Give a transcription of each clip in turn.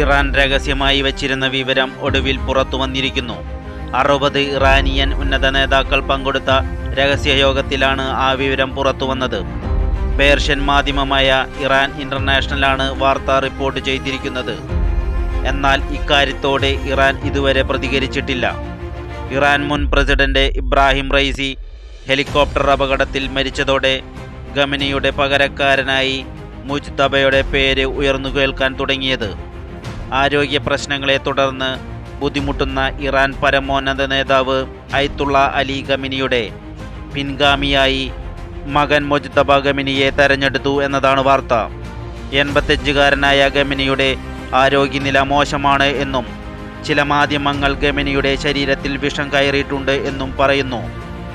Iran രഹസ്യമായി വച്ചിരുന്ന വിവരം ഒടുവിൽ പുറത്തു വന്നിരിക്കുന്നു. അറുപത് ഇറാനിയൻ ഉന്നത നേതാക്കൾ പങ്കെടുത്ത രഹസ്യയോഗത്തിലാണ് ആ വിവരം പുറത്തു വന്നത്. പേർഷ്യൻ മാധ്യമമായ ഇറാൻ ഇന്റർനാഷണലാണ് വാർത്ത റിപ്പോർട്ട് ചെയ്തിരിക്കുന്നത്. എന്നാൽ ഇക്കാര്യത്തോടെ ഇറാൻ ഇതുവരെ പ്രതികരിച്ചിട്ടില്ല. ഇറാൻ മുൻ പ്രസിഡന്റ് ഇബ്രാഹിം റൈസി ഹെലികോപ്റ്റർ അപകടത്തിൽ മരിച്ചതോടെ ഗമനിയുടെ പകരക്കാരനായി മുജ്തബയുടെ പേര് ഉയർന്നു കേൾക്കാൻ തുടങ്ങിയത്. ആരോഗ്യ പ്രശ്നങ്ങളെ തുടർന്ന് ബുദ്ധിമുട്ടുന്ന ഇറാൻ പരമോന്നത നേതാവ് ഐത്തുള്ള അലി ഗമിനിയുടെ പിൻഗാമിയായി മകൻ മൊജ്തബ ഗമിനിയെ തെരഞ്ഞെടുത്തു എന്നതാണ് വാർത്ത. എൺപത്തഞ്ചുകാരനായ ഗമിനിയുടെ ആരോഗ്യനില മോശമാണ് എന്നും ചില മാധ്യമങ്ങൾ ഗമിനിയുടെ ശരീരത്തിൽ വിഷം കയറിയിട്ടുണ്ട് എന്നും പറയുന്നു.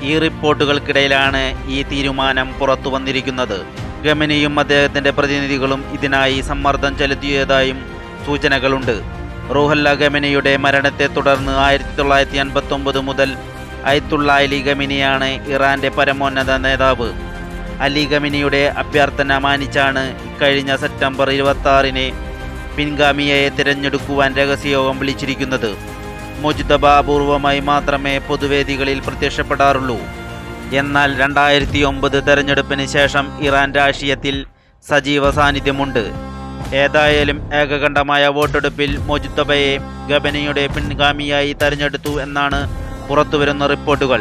ഈ റിപ്പോർട്ടുകൾക്കിടയിലാണ് ഈ തീരുമാനം പുറത്തു വന്നിരിക്കുന്നത് ഗമിനിയും അദ്ദേഹത്തിന്റെ പ്രതിനിധികളും ഇതിനായി സമ്മർദ്ദം ചെലുത്തിയതായും സൂചനകളുണ്ട്. റൂഹല്ല ഗമിനിയുടെ മരണത്തെ തുടർന്ന് ആയിരത്തി തൊള്ളായിരത്തി അൻപത്തി ഒമ്പത് മുതൽ അയത്തുള്ള അലി ഗമിനിയാണ് ഇറാന്റെ പരമോന്നത നേതാവ്. അലി ഗമിനിയുടെ അഭ്യർത്ഥന മാനിച്ചാണ് ഇക്കഴിഞ്ഞ സെപ്റ്റംബർ ഇരുപത്തി ആറിന് പിൻഗാമിയെ തിരഞ്ഞെടുക്കുവാൻ രഹസ്യയോഗം വിളിച്ചിരിക്കുന്നത്. മുജ്തബ അപൂർവമായി മാത്രമേ പൊതുവേദികളിൽ പ്രത്യക്ഷപ്പെടാറുള്ളൂ. എന്നാൽ രണ്ടായിരത്തി ഒമ്പത് തെരഞ്ഞെടുപ്പിന് ശേഷം ഇറാൻ രാഷ്ട്രീയത്തിൽ സജീവ സാന്നിധ്യമുണ്ട്. ഏതായാലും ഏകകണ്ഠമായ വോട്ടെടുപ്പിൽ മൊജിത്തബയെ ഗബനിയുടെ പിൻഗാമിയായി തെരഞ്ഞെടുത്തു എന്നാണ് പുറത്തുവരുന്ന റിപ്പോർട്ടുകൾ.